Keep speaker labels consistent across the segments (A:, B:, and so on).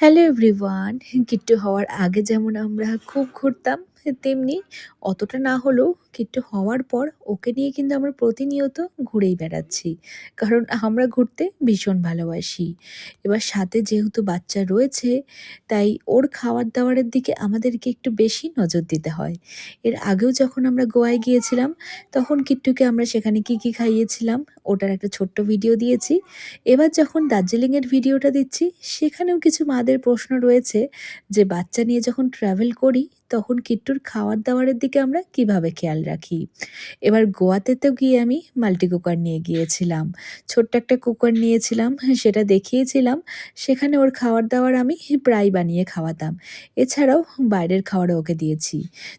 A: Hello everyone Kittu হওয়ার আগে যেমন আমরা খুব ঘুরতাম তেমনি অতটা না হলেও কিট্টু হওয়ার পর ওকে নিয়ে কিন্তু আমরা প্রতিনিয়ত ঘুরেই বেড়াচ্ছি। কারণ আমরা ঘুরতে ভীষণ ভালোবাসি। এবার সাথে যেহেতু বাচ্চা রয়েছে, তাই ওর খাওয়ার দাওয়ারের দিকে আমাদেরকে একটু বেশি নজর দিতে হয়। এর আগেও যখন আমরা গোয়ায় গিয়েছিলাম, তখন কিট্টুকে আমরা সেখানে কি কি খাইয়েছিলাম, ওটার একটা ছোট্ট ভিডিও দিয়েছি। এবার যখন দার্জিলিংয়ের ভিডিওটা দিচ্ছি, সেখানেও কিছু মাদের প্রশ্ন রয়েছে যে, বাচ্চা নিয়ে যখন ট্রাভেল করি তখন কিট্টুর খাওয়ার দাওয়ারের দিকে আমরা কীভাবে খেয়াল রাখি? এবার গোয়াতে তো গিয়ে আমি মাল্টি কুকার নিয়ে গিয়েছিলাম। ছোট্ট একটা কুকার নিয়েছিলাম, সেটা দেখিয়েছিলাম। সেখানে ওর খাওয়ার দাওয়ার আমি প্রায় বানিয়ে খাওয়াতাম। এছাড়াও বাইরের খাবারও ওকে দিয়েছি।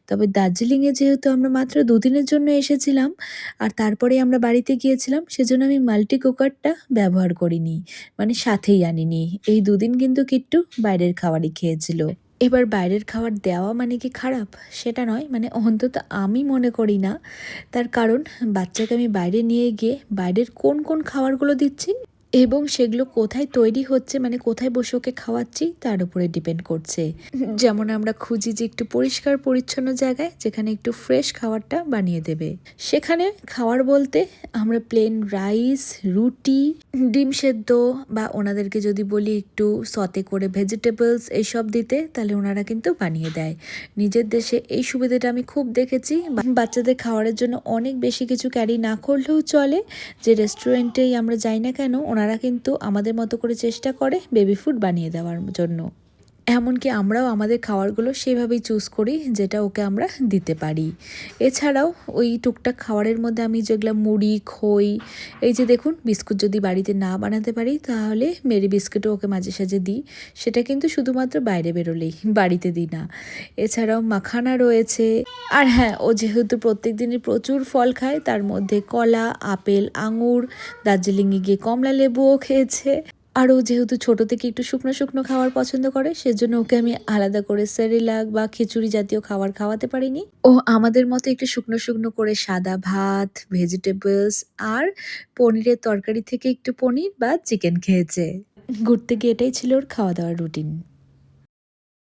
A: তবে দার্জিলিংয়ে যেহেতু আমরা মাত্র দুদিনের জন্য এসেছিলাম আর তারপরে আমরা বাড়িতে গিয়েছিলাম, সেজন্য আমি মাল্টি কুকারটা ব্যবহার করিনি। মানে সাথেই আনিনি। এই দুদিন কিন্তু কিট্টু বাইরের খাবারই খেয়েছিল। এবার বাইরের খাবার দেওয়া মানে কি খারাপ? সেটা নয় মানে অন্তত আমি মনে করি না। তার কারণ, বাচ্চাকে আমি বাইরে নিয়ে গিয়ে বাইরের কোন কোন খাবারগুলো দিচ্ছি? এবং সেগুলো কোথায় তৈরি হচ্ছে মানে কোথায় বসে ওকে খাওয়াচ্ছি, তার উপরে ডিপেন্ড করছে। যেমন আমরা খুঁজি যে একটু পরিষ্কার পরিচ্ছন্ন জায়গায়, যেখানে একটু ফ্রেশ খাবারটা বানিয়ে দেবে। সেখানে খাবার বলতে আমরা প্লেন রাইস রুটি, ডিম সেদ্ধ বা ওনাদেরকে যদি বলি একটু সতে করে ভেজিটেবলস এইসব দিতে, তাহলে ওনারা কিন্তু বানিয়ে দেয়। নিজের দেশে এই সুবিধাটা আমি খুব দেখেছি। বাচ্চাদের খাওয়ারের জন্য অনেক বেশি কিছু ক্যারি না করলেও চলে। যে রেস্টুরেন্টেই আমরা যাই না কেন ওনারা কিন্তু আমাদের মতো করে চেষ্টা করে বেবি ফুড বানিয়ে দেওয়ার জন্য। এমনকি আমরাও আমাদের খাবারগুলো সেভাবেই চুজ করি, যেটা ওকে আমরা দিতে পারি। এছাড়াও ওই টুকটাক খাবারের মধ্যে আমি যেগুলো মুড়ি, খই, এই যে দেখুন, বিস্কুট যদি বাড়িতে না বানাতে পারি, তাহলে মেরি বিস্কুটও ওকে মাঝে সাঝে দিই। সেটা কিন্তু শুধুমাত্র বাইরে বেরোলেই, বাড়িতে দিই না। এছাড়াও মাখানা রয়েছে। আর হ্যাঁ ও যেহেতু প্রত্যেক দিনই প্রচুর ফল খায়, তার মধ্যে কলা, আপেল, আঙুর, দার্জিলিংয়ে গিয়ে কমলা লেবুও খেয়েছে। আর ও যেহেতু ছোটো থেকে একটু শুকনো শুকনো খাওয়ার পছন্দ করে, সেজন্য ওকে আমি আলাদা করে সেরিলাক বা খিচুড়ি জাতীয় খাবার খাওয়াতে পারিনি। ও আমাদের মতো একটু শুকনো শুকনো করে সাদা ভাত ভেজিটেবলস আর পনিরের তরকারি থেকে একটু পনির বা চিকেন খেয়েছে। ঘুরতে গিয়ে এটাই ছিল ওর খাওয়া দাওয়ার রুটিন